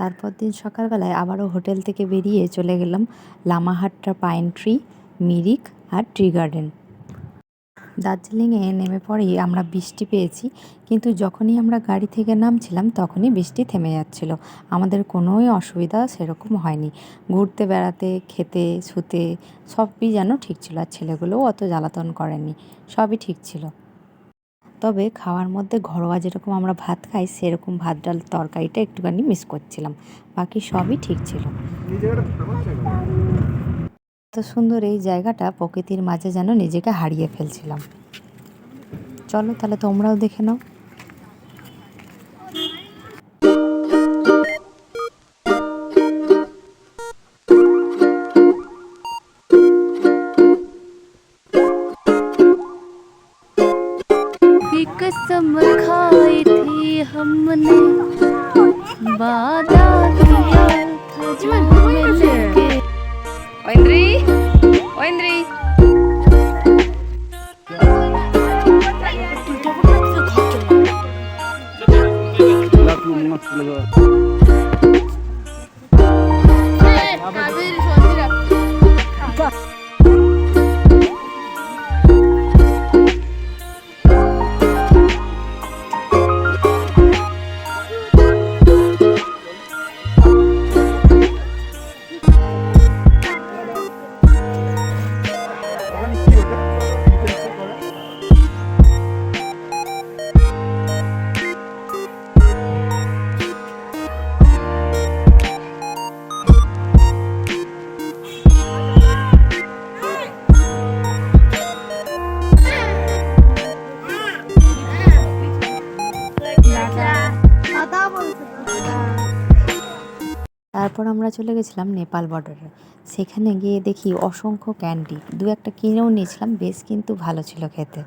তারপর দিন সকালবেলায় আবারও হোটেল থেকে বেরিয়ে চলে গেলাম লামাহাট্টা পাইন ট্রি, মিরিক আর ট্রি গার্ডেন। দার্জিলিংয়ে নেমে পরেই আমরা বৃষ্টি পেয়েছি, কিন্তু যখনই আমরা গাড়ি থেকে নামছিলাম তখনই বৃষ্টি থেমে যাচ্ছিল। আমাদের কোনোই অসুবিধা সেরকম হয়নি। ঘুরতে, বেড়াতে, খেতে, শুতে সবই যেন ঠিক ছিল আর ছেলেগুলোও অত জ্বালাতন করেনি সবই ঠিক ছিল। তবে খাওয়ার মধ্যে ঘরোয়া যেরকম আমরা ভাত খাই সেরকম ভাত ডাল তরকারিটা একটুখানি মিস করছিলাম। বাকি সবই ঠিক ছিল। এত সুন্দর এই জায়গাটা প্রকৃতির মাঝে যেন নিজেকে হারিয়ে ফেলছিলাম। চলো তাহলে তোমরাও দেখে নাও। कसम खाई थी हमने। वादा किया था Hey, Kadir. তারপর আমরা চলে গেছিলাম নেপাল বর্ডারে সেখানে গিয়ে দেখি অসংখ্য ক্যান্ডি। দু একটা কিনেও নিয়েছিলাম, বেশ কিন্তু ভালো ছিল খেতে।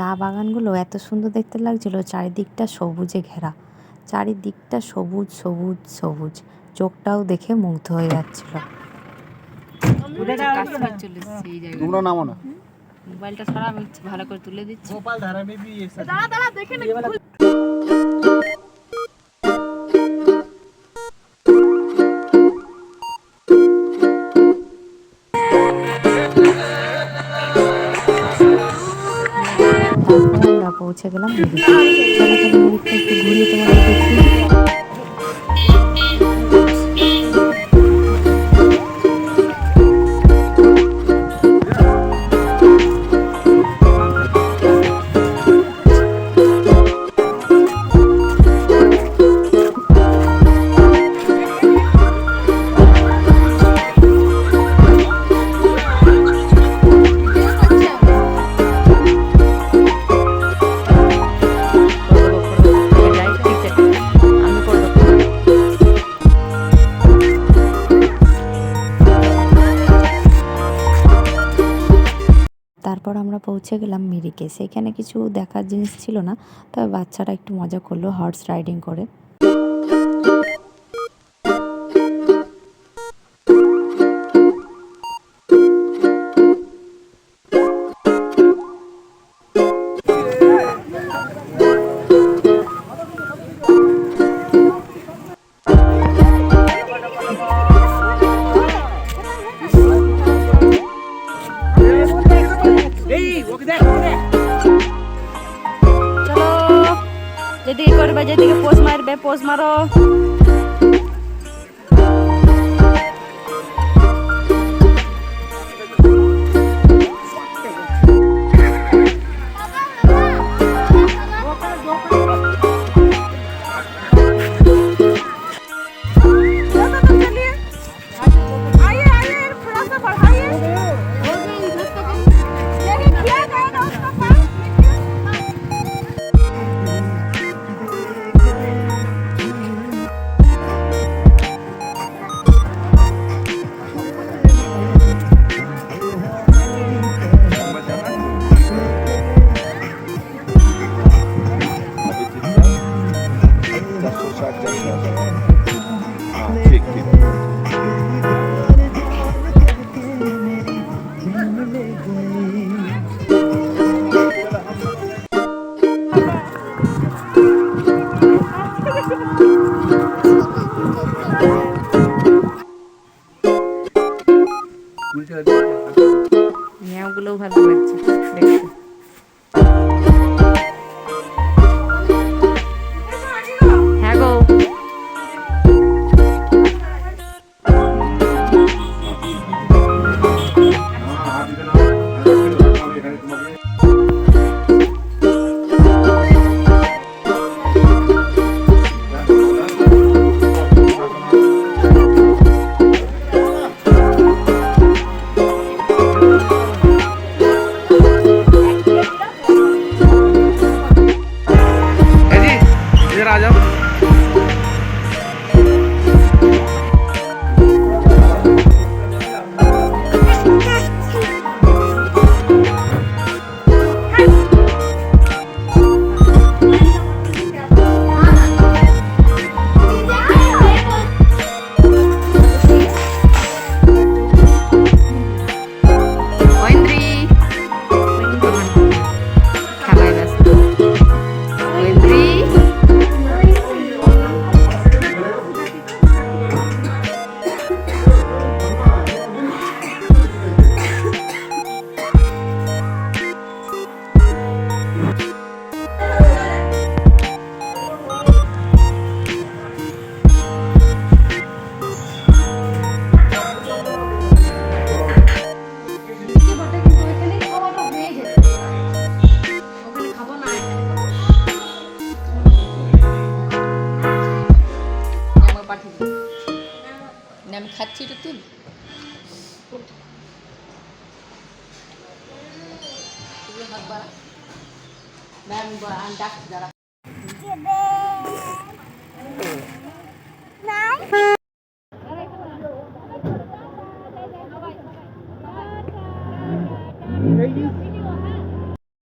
চা বাগানগুলো এত সুন্দর দেখতে লাগছিল চারিদিকটা সবুজে ঘেরা। চারিদিকটা সবুজ সবুজ সবুজ। চোখটাও দেখে মুগ্ধ হয়ে যাচ্ছিল। মোবাইলটা সারা আমি ভালো করে তুলে দিচ্ছি। গোপাল ধারাবাহিক পৌঁছে গেলাম। একটু ঘুরিয়ে পৌঁছে গেলাম মিরিকে। সেখানে কিছু দেখার জিনিস ছিল না, তবে বাচ্চারা একটু মজা করল হর্স রাইডিং করে। চলো যেদিকে করবে যেদিকে পোষ মারবে পোষ মারো। নেওয়াগুলোও ভালো লাগছে দেখতে খাচ্ছি একটু তুল ডাকছি দাঁড়া